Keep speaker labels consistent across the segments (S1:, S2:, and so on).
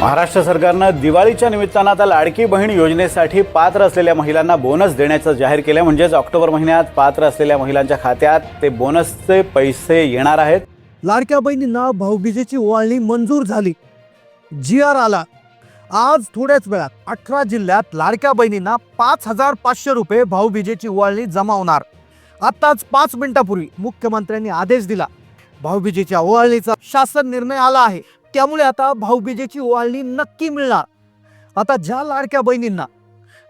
S1: महाराष्ट्र सरकारनं दिवाळीच्या निमित्तानं आता लाडकी बहीण योजनेसाठी पात्र असलेल्या महिलांना बोनस देण्याचं जाहीर केलं. म्हणजेच ऑक्टोबर महिन्यात पात्र असलेल्या महिलांच्या खात्यात ते बोनसचे पैसे येणार आहेत.
S2: लाडक्या बहिणींना भाऊबीजेची ओवाळणी मंजूर झाली. जी आर आला. आज थोड्याच वेळात अठरा जिल्ह्यात लाडक्या बहिणींना पाच हजार पाचशे रुपये भाऊबीजेची ओवाळणी जमा होणार. आत्ताच पाच मिनिटापूर्वी मुख्यमंत्र्यांनी आदेश दिला. भाऊबीजेच्या ओवाळणीचा शासन निर्णय आला आहे. त्यामुळे आता भाऊबीजेची ओवाळणी नक्की मिळणार. आता ज्या लाडक्या बहिणींना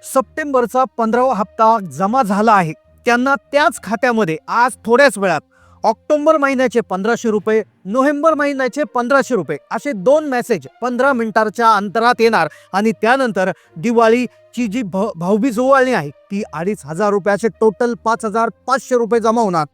S2: सप्टेंबरचा पंधरावा हप्ता जमा झाला आहे त्यांना त्याच खात्यामध्ये आज थोड्याच वेळात ऑक्टोबर महिन्याचे पंधराशे रुपये नोव्हेंबर महिन्याचे पंधराशे रुपये असे दोन मेसेज पंधरा मिनिटाच्या अंतरात येणार आणि त्यानंतर दिवाळीची जी भ भाऊबीज ओवाळणी आहे ती अडीच हजार रुपयाचे टोटल पाच हजार पाचशे रुपये जमा होणार.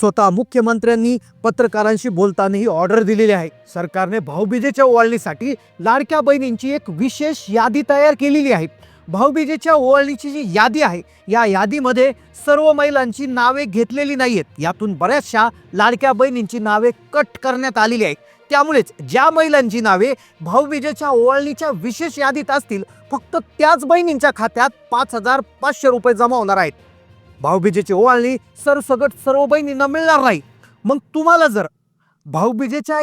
S2: स्वतः मुख्यमंत्र्यांनी पत्रकारांशी बोलताना ही ऑर्डर दिलेली आहे. सरकारने भाऊबीजेच्या ओवाळणीसाठी लाडक्या बहिणींची एक विशेष यादी तयार केलेली आहे. भाऊबीजेच्या ओवाळणीची जी यादी आहे या यादीमध्ये सर्व महिलांची नावे घेतलेली नाहीयेत. यातून बऱ्याचशा लाडक्या बहिणींची नावे कट करण्यात आलेली आहेत. त्यामुळेच ज्या महिलांची नावे भाऊबीजेच्या ओवाळणीच्या विशेष यादीत असतील फक्त त्याच बहिणींच्या खात्यात पाच हजार पाचशे रुपये जमा होणार आहेत. भाऊबीजेची ओवाळणी सरसगट सर्व बहिणींना मिळणार नाही. मग तुम्हाला जर भाऊबीजेच्या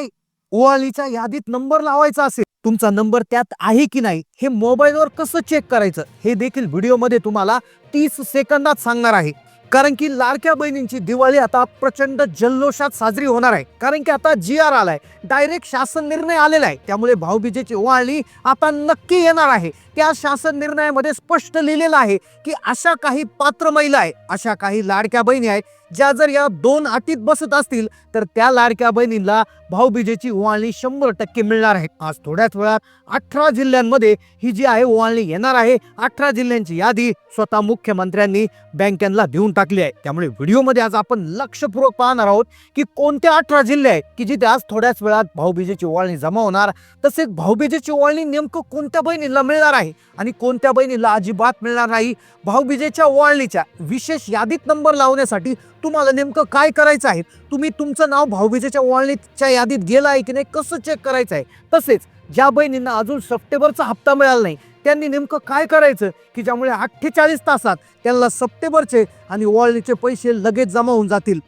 S2: ओवाळणीच्या यादीत नंबर लावायचा असेल तुमचा नंबर त्यात आहे की नाही हे मोबाईलवर कसं चेक करायचं हे देखील व्हिडिओमध्ये तुम्हाला तीस सेकंदात सांगणार आहे. कारण की लाडक्या बहिणींची दिवाळी आता प्रचंड जल्लोषात साजरी होणार आहे. कारण की आता जी आर आलाय डायरेक्ट शासन निर्णय आलेला आहे. त्यामुळे भाऊबीजेची ओवाळणी आता नक्की येणार आहे. त्या शासन निर्णयामध्ये स्पष्ट लिहिलेलं आहे की अशा काही पात्र महिला आहे अशा काही लाडक्या बहिणी आहेत ज्या जर या दोन अटीत बसत असतील तर त्या लाडक्या बहिणींना भाऊबीजेची ओवाळणी शंभर टक्के मिळणार आहे. आज थोड्याच वेळात अठरा जिल्ह्यांमध्ये ही जी आहे ओवाळणी येणार आहे. अठरा जिल्ह्यांची यादी स्वतः मुख्यमंत्र्यांनी बँकांना देऊन टाकली आहे. त्यामुळे व्हिडिओमध्ये आज आपण लक्षपूर्वक पाहणार आहोत की कोणत्या अठरा जिल्हे आहेत की जिथे आज थोड्याच वेळात भाऊबीजेची ओवाळणी जमा होणार तसेच भाऊबीजेची ओवाळणी नेमकं कोणत्या बहिणीला मिळणार आहे आणि कोणत्या बहिणीला अजिबात मिळणार नाही. भाऊबीजेच्या ओवाळणीच्या विशेष यादीत नंबर लावण्यासाठी तुम्हाला नेमकं काय करायचं आहे? तुम्ही तुमचं नाव भाऊबीजेच्या ओळणीच्या यादीत गेलं आहे की नाही? कसं चेक करायचं आहे? तसेच ज्या बहिणींना अजून सप्टेंबरचा हप्ता मिळाला नाही त्यांनी नेमकं काय करायचं की ज्यामुळे अठ्ठेचाळीस तासात त्यांना सप्टेंबरचे आणि ओळणीचे पैसे लगेच जमा होऊन जातील?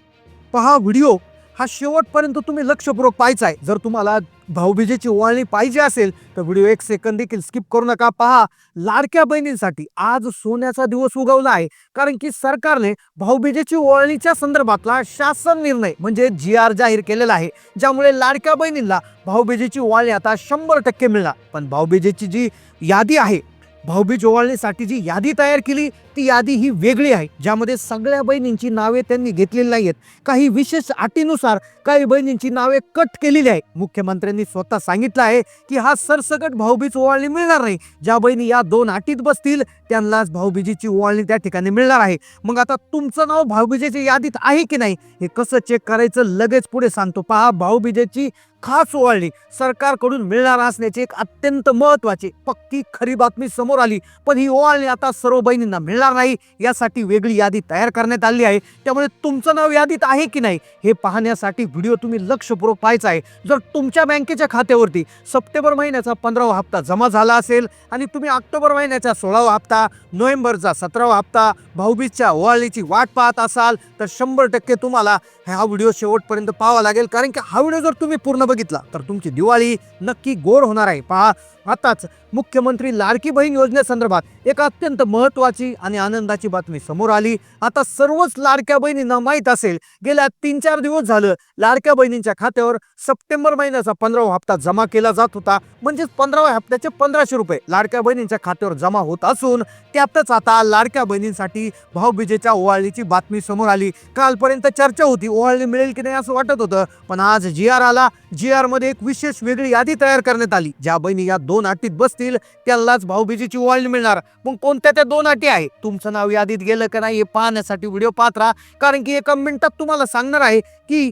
S2: पहा व्हिडिओ. हा शेवटपर्यंत तुम्ही लक्षपूर्वक पाहायचा आहे जर तुम्हाला भाऊबीजेची ओवाळणी पाहिजे असेल तर व्हिडिओ एक सेकंद देखील स्किप करू नका. पहा लाडक्या बहिणींसाठी आज सोन्याचा दिवस उगवला आहे. कारण की सरकारने भाऊबीजेची ओवाळणीच्या संदर्भातला शासन निर्णय म्हणजे जी आर जाहीर केलेला आहे. ज्यामुळे लाडक्या बहिणींना भाऊबीजेची ओवाळणी आता शंभर टक्के मिळणार. पण भाऊबीजेची जी यादी आहे भाऊबीज ओवाळणीसाठी जी यादी तयार केली. ती यादी ही वेगळी आहे. ज्यामध्ये सगळ्या बहिणींची नावे त्यांनी घेतलेली नाही आहेत काही विशेष अटीनुसार काही बहिणींची नावे कट केलेली आहे मुख्यमंत्र्यांनी स्वतः सांगितलं आहे की हा सरसकट भाऊबीज ओवाळणी मिळणार नाही. ज्या बहिणी या दोन अटीत बसतील त्यांनाच भाऊबीजेची ओवाळणी त्या ठिकाणी मिळणार आहे. मग आता तुमचं नाव भाऊबीजेच्या यादीत आहे की नाही? हे कसं चेक करायचं? लगेच पुढे सांगतो. पहा भाऊबीजेची खास ओवाळणी सरकारकडून मिळणार असण्याची एक अत्यंत महत्वाची पक्की खरी बातमी समोर आली. पण ही ओवाळणी आता सर्व बहिणींना मिळणार नाही यासाठी वेगळी यादी तयार करण्यात आली आहे. त्यामुळे तुमचं नाव यादीत आहे की नाही हे पाहण्यासाठी व्हिडिओ तुम्ही लक्षपूर्वक पाहायचा आहे. जर तुमच्या बँकेच्या खात्यावरती सप्टेंबर महिन्याचा पंधरावा हप्ता जमा झाला असेल आणि तुम्ही ऑक्टोबर महिन्याचा सोळावा हप्ता नोव्हेंबरचा सतरावा हप्ता भाऊबीजच्या ओवाळणीची वाट पाहत असाल तर शंभर टक्के तुम्हाला हा व्हिडिओ शेवटपर्यंत पाहावा लागेल. कारण की हा व्हिडिओ जर तुम्ही पूर्ण बघितला तर तुमची दिवाळी नक्की गोड होणार आहे. पहा आताच मुख्यमंत्री लाडकी बहीण योजनेसंदर्भात एक अत्यंत महत्वाची आणि आनंदाची बातमी समोर आली. आता सर्वच लाडक्या बहिणींना माहीत असेल गेल्या तीन चार दिवस झालं लाडक्या बहिणींच्या खात्यावर सप्टेंबर महिन्याचा पंधरावा हप्ता जमा केला जात होता. म्हणजेच पंधराव्या हप्त्याचे पंधराशे रुपये लाडक्या बहिणींच्या खात्यावर जमा होत असून त्यातच आता लाडक्या बहिणींसाठी भाऊबीजेच्या ओवाळणीची बातमी समोर आली. कालपर्यंत चर्चा होती ओवाळणी मिळेल की नाही असं वाटत होतं पण आज जी आर आला. जी आरमध्ये एक विशेष वेगळी यादी तयार करण्यात आली ज्या बहिणी या दोन दोन अटीत बसतील त्यालाच भाऊबीजेची वॉल्ड मिळणार. मग कोणत्या त्या दोन अटी आहे? तुमचं नाव यादीत गेलं का नाही हे पाहण्यासाठी व्हिडिओ पाहत राहा. कारण की एका मिनिटात तुम्हाला सांगणार आहे की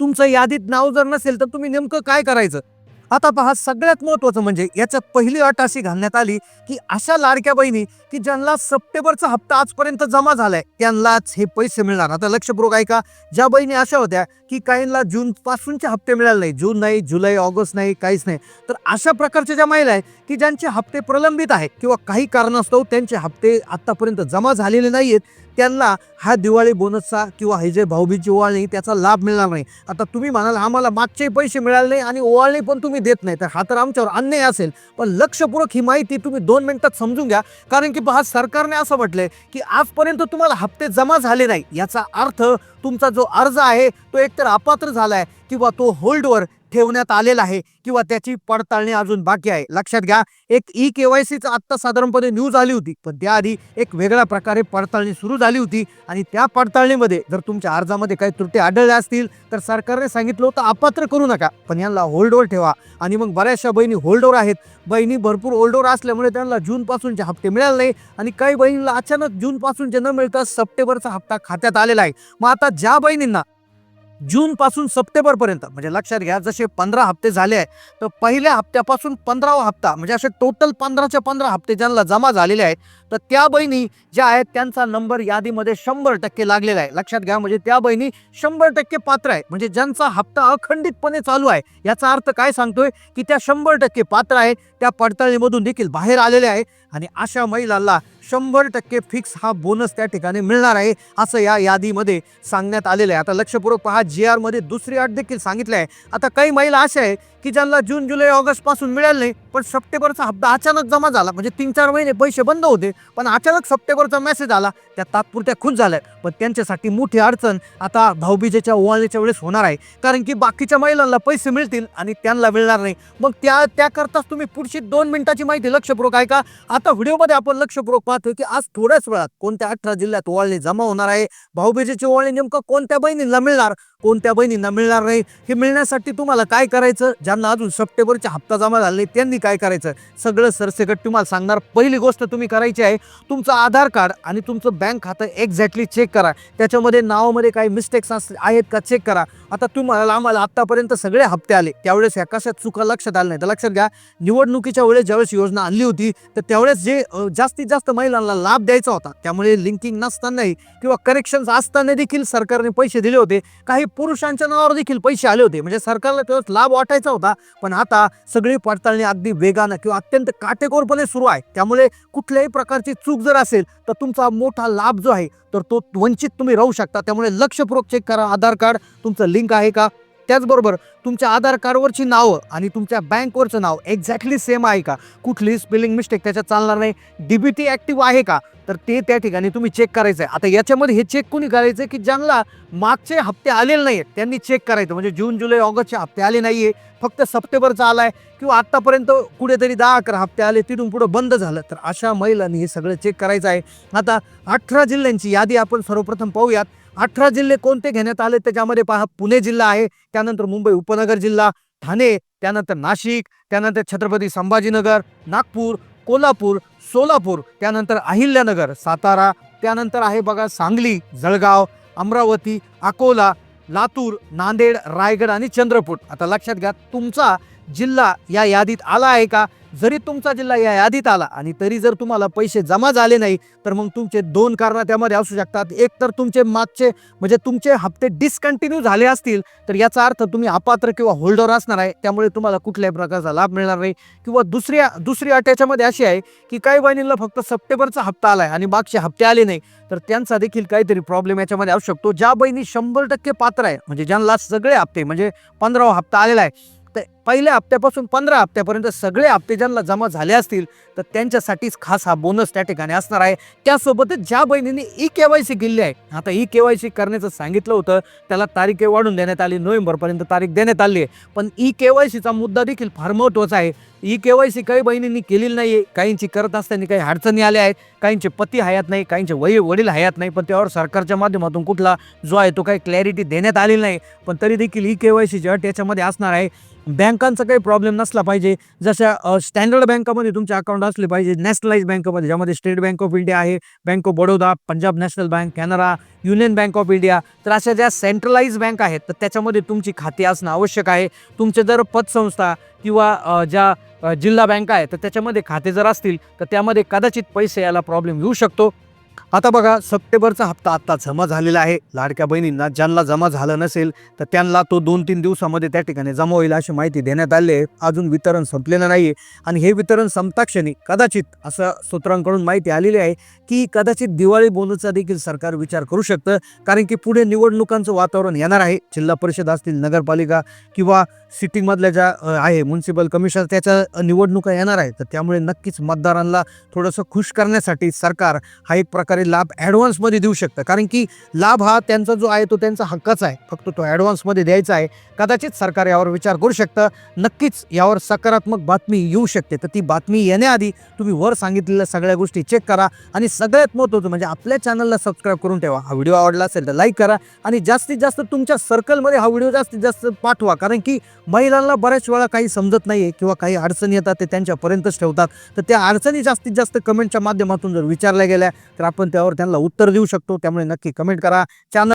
S2: तुमचं यादीत नाव जर नसेल तर तुम्ही नेमकं काय करायचं? आता पहा सगळ्यात महत्त्वाचं म्हणजे याच्यात पहिली अट अशी घालण्यात आली की अशा लाडक्या बहिणी की ज्यांना सप्टेंबरचा हप्ता आजपर्यंत जमा झालाय त्यांनाच हे पैसे मिळणार. आता लक्षपूर्वक ऐका ज्या बहिणी अशा होत्या की काहींना जून पासूनचे हप्ते मिळाले नाही जून नाही जुलै ऑगस्ट नाही काहीच नाही तर अशा प्रकारच्या ज्या महिला आहेत की ज्यांचे हप्ते प्रलंबित आहेत किंवा काही कारणास्तव त्यांचे हप्ते आतापर्यंत जमा झालेले नाही आहेत त्यांना हा दिवाळी बोनसचा किंवा हे जे भाऊबीजची ओवाळणी त्याचा लाभ मिळणार नाही. आता तुम्ही म्हणाल आम्हाला मागचे पैसे मिळाले नाही आणि ओवाळणी पण तुम्ही देत नाही तर हा तर आमच्यावर अन्याय असेल. पण लक्षपूर्वक ही माहिती तुम्ही दोन मिनिटात समजून घ्या. कारण की पहा सरकारने असं म्हटलंय की आजपर्यंत तुम्हाला हप्ते जमा झाले नाही. याचा अर्थ तुमचा जो अर्ज आहे तो एकतर अपात्र झाला आहे किंवा तो होल्डवर ठेवण्यात आलेला आहे किंवा त्याची पडताळणी अजून बाकी आहे. लक्षात घ्या एक ई के वाय सीचं आत्ता साधारणपणे न्यूज आली होती. पण त्याआधी एक वेगळ्या प्रकारे पडताळणी सुरू झाली होती आणि त्या पडताळणीमध्ये जर तुमच्या अर्जामध्ये काही त्रुटी आढळल्या असतील तर सरकारने सांगितलं होतं अपात्र करू नका. पण यांना होल्डवर ठेवा आणि मग बऱ्याचशा बहिणी होल्डवर आहेत. बहिणी भरपूर होल्डवर असल्यामुळे त्यांना जूनपासूनचे हप्ते मिळाले नाही आणि काही बहिणीला अचानक जूनपासूनचे न मिळता सप्टेंबरचा हप्ता खात्यात आलेला आहे. मग आता ज्या बहिणींना जून पासून सप्टेंबर पर्यंत म्हणजे लक्षात घ्या जसे पंधरा हप्ते झाले आहे तर पहिल्या हप्त्यापासून पंधरावा हप्ता म्हणजे असे टोटल पंधराच्या पंधरा हप्ते ज्यांना जमा झालेले आहेत तर त्या बहिणी ज्या आहेत त्यांचा नंबर यादीमध्ये शंभर टक्के लागलेला आहे. लक्षात घ्या म्हणजे त्या बहिणी शंभर टक्के पात्र आहे म्हणजे ज्यांचा हप्ता अखंडितपणे चालू आहे याचा अर्थ काय सांगतोय की त्या शंभर टक्के पात्र आहे त्या पडताळणीमधून देखील बाहेर आलेले आहे आणि अशा महिलांना शंभर टक्के फिक्स हा बोनस त्या ठिकाणी मिळणार आहे असं या यादीमध्ये सांगण्यात आलेलं आहे. आता लक्षपूर्वक पहा जी आरमध्ये दुसरी अट देखील सांगितलं आहे. आता काही महिला अशा आहे की ज्यांना जून जुलै ऑगस्टपासून मिळालं नाही पण सप्टेंबरचा हप्ता अचानक जमा झाला. म्हणजे तीन चार महिने पैसे बंद होते पण अचानक सप्टेंबरचा मेसेज आला. त्या तात्पुरत्या खुश झाल्या. पण त्यांच्यासाठी मोठी अडचण आता भाऊबीजेच्या ओवाळणीच्या वेळेस होणार आहे. कारण की बाकीच्या महिलांना पैसे मिळतील आणि त्यांना मिळणार नाही. मग त्या त्याकरताच तुम्ही पुढची दोन मिनिटाची माहिती लक्षपूर्वक का आता व्हिडिओमध्ये आपण लक्षपूर्वक पाहतोय की आज थोड्याच वेळात कोणत्या अठरा जिल्ह्यात ओवाळणी जमा होणार आहे? भाऊबीजेची ओवाळणी नेमकं कोणत्या बहिणींना मिळणार? कोणत्या बहिणींना मिळणार नाही? हे मिळण्यासाठी तुम्हाला काय करायचं? ज्यांना अजून सप्टेंबरचा हप्ता जमा झाला नाही त्यांनी काय करायचं? सगळं सरसेकट तुम्हाला सांगणार. पहिली गोष्ट तुम्ही करायची आहे तुमचं आधार कार्ड आणि तुमचं बँक खातं एक्झॅक्टली चेक करा. त्याच्यामध्ये नावामध्ये काही मिस्टेक्स आहेत का चेक करा. आता तुम्हाला आम्हाला आत्तापर्यंत सगळे हप्ते आले. त्यावेळेस ह्या कशात चुका लक्षात आलं नाही तर लक्षात घ्या निवडणुकीच्या वेळेस ज्यावेळेस योजना आणली होती तर त्यावेळेस जे जास्तीत जास्त महिलांना लाभ द्यायचा होता त्यामुळे लिंकिंग नसतानाही किंवा करेक्शन्स असताना देखील सरकारने पैसे दिले होते. काही पुरुषांच्या नावावर देखील पैसे आले होते. म्हणजे सरकारला त्यावेळेस लाभ वाटायचा होता पण आता सगळी पडताळणी अगदी वेगानं किंवा अत्यंत काटेकोरपणे सुरू आहे. त्यामुळे कुठल्याही प्रकारची चूक जर असेल तर तुमचा मोठा लाभ जो आहे तर तो वंचित तुम्ही राहू शकता. त्यामुळे लक्षपूर्वक चेक करा. आधार कार्ड तुमचं लिंक आहे का? त्याचबरोबर तुमच्या आधार कार्डवरची नावं आणि तुमच्या बँकवरचं नाव एक्झॅक्टली सेम आहे का? कुठली स्पेलिंग मिस्टेक त्याच्यात चालणार नाही. डीबीटी ॲक्टिव्ह आहे का? तर ते त्या ठिकाणी तुम्ही चेक करायचं आहे आता याच्यामध्ये हे चेक कोणी करायचं की ज्यांना मागचे हप्ते आलेले नाही आहेत त्यांनी चेक करायचं. म्हणजे जून जुलै ऑगस्टचे हप्ते आले नाही आहे फक्त सप्टेंबरचा आला आहे किंवा आत्तापर्यंत कुठेतरी दहा अकरा हप्ते आले तिथून पुढं बंद झालं. तर अशा महिलांनी हे सगळं चेक करायचं आहे. आता अठरा जिल्ह्यांची यादी आपण सर्वप्रथम पाहूयात. अठरा जिल्हे कोणते घेण्यात आले? त्याच्यामध्ये पहा पुणे जिल्हा आहे त्यानंतर मुंबई उपनगर जिल्हा ठाणे त्यानंतर नाशिक त्यानंतर छत्रपती संभाजीनगर नागपूर कोल्हापूर सोलापूर त्यानंतर अहिल्यानगर सातारा त्यानंतर आहे बघा सांगली जळगाव अमरावती अकोला लातूर नांदेड रायगड आणि चंद्रपूर. आता लक्षात घ्या तुमचा जिल्हा या यादीत आला आहे का? जरी तुमचा जिल्हा या यादीत आला आणि तरी जर तुम्हाला पैसे जमा झाले नाही तर मग तुमचे दोन कारणं त्यामध्ये असू शकतात. एक तर तुमचे मागचे म्हणजे तुमचे हप्ते डिसकंटिन्यू झाले असतील तर याचा अर्थ तुम्ही अपात्र किंवा होल्डर असणार आहे. त्यामुळे तुम्हाला कुठल्याही प्रकारचा लाभ मिळणार नाही. किंवा दुसऱ्या दुसरी अट याच्यामध्ये अशी आहे की काही बहिणींना फक्त सप्टेंबरचा हप्ता आला आहे आणि मागचे हप्ते आले नाही तर त्यांचा देखील काहीतरी प्रॉब्लेम याच्यामध्ये असू शकतो. ज्या बहिणी शंभर टक्के पात्र आहे म्हणजे ज्यांना सगळे हप्ते म्हणजे पंधरावा हप्ता आलेला आहे तर पहिल्या हप्त्यापासून पंधरा हप्त्यापर्यंत सगळे हप्ते ज्यांना जमा झाले असतील तर त्यांच्यासाठीच खास हा बोनस त्या ठिकाणी असणार आहे. त्यासोबतच ज्या बहिणींनी ई के वाय सी केली आहे आता ई के वाय सी करण्याचं सांगितलं होतं त्याला तारीख वाढून देण्यात आली नोव्हेंबरपर्यंत तारीख देण्यात आली आहे. पण ई के वाय सीचा मुद्दा देखील फार महत्त्वाचा आहे. ई के वाय सी काही बहिणींनी केलेली नाही आहे काहींची करत असताना काही अडचणी आल्या आहेत काहींचे पती हयात नाही काहींचे वय वडील हयात नाही पण त्यावर सरकारच्या माध्यमातून कुठला जो आहे तो काही क्लॅरिटी देण्यात आलेली नाही. पण तरी देखील ई के वाय सी अट असणार आहे बँक बँकांचा काही प्रॉब्लेम नसला पाहिजे. जशा स्टँडर्ड बँकामध्ये तुमचे अकाउंट असले पाहिजे नॅशनलाइज बँकामध्ये ज्यामध्ये स्टेट बँक ऑफ इंडिया आहे bank of Baroda Punjab national bank Canara union bank of India तर अशा ज्या सेंट्रलाइज बँक आहेत तर त्याच्यामध्ये तुमची खाती असणं आवश्यक आहे. तुमचे जर पतसंस्था किंवा ज्या जिल्हा बँका आहेत तर त्याच्यामध्ये खाते जर असतील तर त्यामध्ये कदाचित पैसे याला प्रॉब्लेम येऊ शकतो. आता बघा सप्टेंबरचा हप्ता आत्ता जमा झालेला आहे. लाडक्या बहिणींना ज्यांना जमा झालं नसेल तर त्यांना तो दोन तीन दिवसामध्ये त्या ठिकाणी जमा होईल अशी माहिती देण्यात आली आहे. अजून वितरण संपलेलं नाही आहे आणि हे वितरण संपताक्षणी कदाचित असं सूत्रांकडून माहिती आलेली आहे की कदाचित दिवाळी बोनसचा देखील सरकार विचार करू शकतं कारण की पुढे निवडणुकांचं वातावरण येणार आहे. जिल्हा परिषद असतील नगरपालिका किंवा सिटीमधल्या ज्या आहे म्युन्सिपल कमिशन त्याच्या निवडणुका येणार आहे तर त्यामुळे नक्कीच मतदारांना थोडंसं खुश करण्यासाठी सरकार हा एक प्रकार लाभ ॲडव्हान्समध्ये देऊ शकतं. कारण की लाभ हा त्यांचा जो आहे तो त्यांचा हक्काच आहे. फक्त तो ॲडव्हान्समध्ये द्यायचा आहे. कदाचित सरकार यावर विचार करू शकतं. नक्कीच यावर सकारात्मक बातमी येऊ शकते. तर ती बातमी येण्याआधी तुम्ही वर सांगितलेल्या सगळ्या गोष्टी चेक करा. आणि सगळ्यात महत्त्वाचं म्हणजे आपल्या चॅनलला सबस्क्राईब करून ठेवा. हा व्हिडिओ आवडला असेल तर लाईक करा. आणि जास्तीत जास्त तुमच्या सर्कलमध्ये हा व्हिडिओ जास्तीत जास्त पाठवा. कारण की महिलांना बऱ्याच वेळा काही समजत नाही आहे किंवा काही अडचणी येतात ते त्यांच्यापर्यंतच ठेवतात. तर त्या अडचणी जास्तीत जास्त कमेंटच्या माध्यमातून जर विचारल्या गेल्या तर आपण त्यावर त्यांना उत्तर देऊ शकतो. त्यामुळे नक्की कमेंट करा. चॅनल